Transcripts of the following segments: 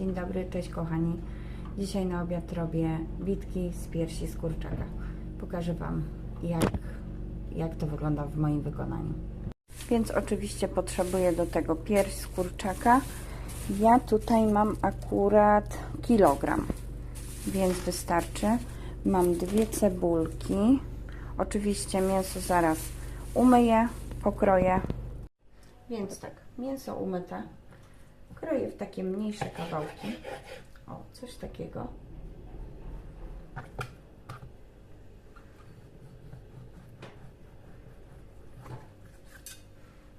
Dzień dobry, cześć kochani. Dzisiaj na obiad robię bitki z piersi z kurczaka. Pokażę Wam, jak, jak to wygląda w moim wykonaniu. Więc oczywiście potrzebuję do tego pierś z kurczaka. Ja tutaj mam akurat kilogram, więc wystarczy. Mam dwie cebulki. Oczywiście mięso zaraz umyję, pokroję. Więc tak, mięso umyte. Kroję w takie mniejsze kawałki. O, coś takiego.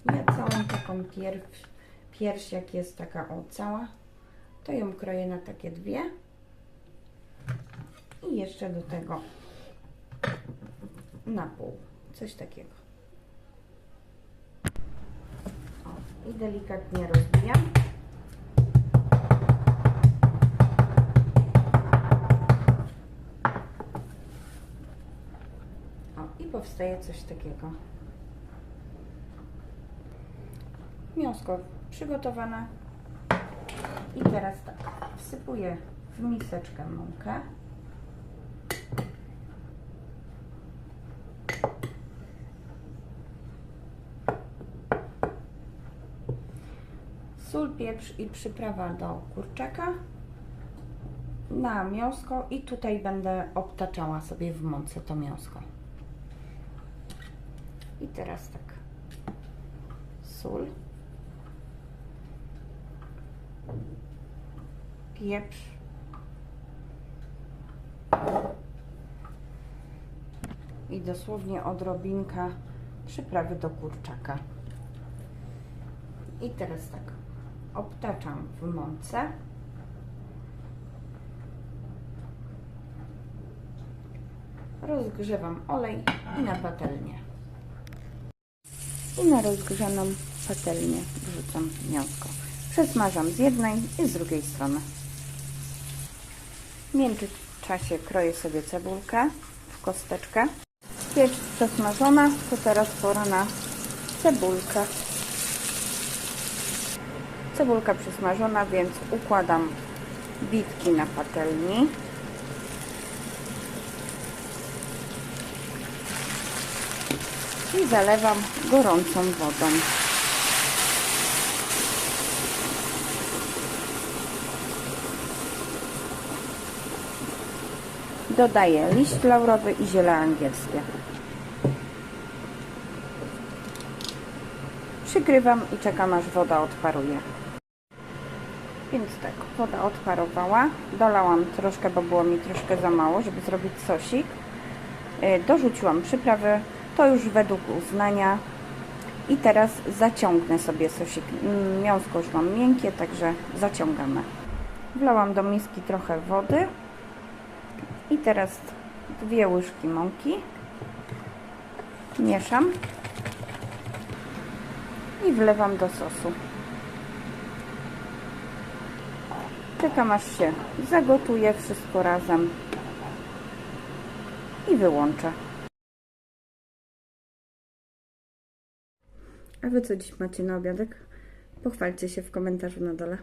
Ja całą taką pierś, pierś jak jest taka o cała, to ją kroję na takie dwie. I jeszcze do tego na pół. Coś takiego. O, I delikatnie rozbijam. O, i powstaje coś takiego. Miąsko przygotowane. I teraz tak, wsypuję w miseczkę mąkę. Sól, pieprz i przyprawa do kurczaka na miąsko i tutaj będę obtaczała sobie w mące to miąsko. I teraz tak. Sól. Pieprz. I dosłownie odrobinka przyprawy do kurczaka. I teraz tak. Obtaczam w mące. Rozgrzewam olej i na patelnię. I na rozgrzaną patelnię wrzucam mięsko. Przesmażam z jednej i z drugiej strony. W międzyczasie kroję sobie cebulkę w kosteczkę. Pierś przesmażona, to teraz pora na cebulkę. Cebulka przesmażona, więc układam bitki na patelni. I zalewam gorącą wodą. Dodaję liść laurowy i ziele angielskie. Przykrywam i czekam aż woda odparuje. Więc tak, woda odparowała. Dolałam troszkę, bo było mi troszkę za mało, żeby zrobić sosik. Yy, Dorzuciłam przyprawy, to już według uznania. I teraz zaciągnę sobie sosik. Miąsko już mam miękkie, także zaciągamy. Wlałam do miski trochę wody. I teraz dwie łyżki mąki. Mieszam i wlewam do sosu. Czekam aż się zagotuje wszystko razem i wyłączę. A Wy co dziś macie na obiadek? Pochwalcie się w komentarzu na dole.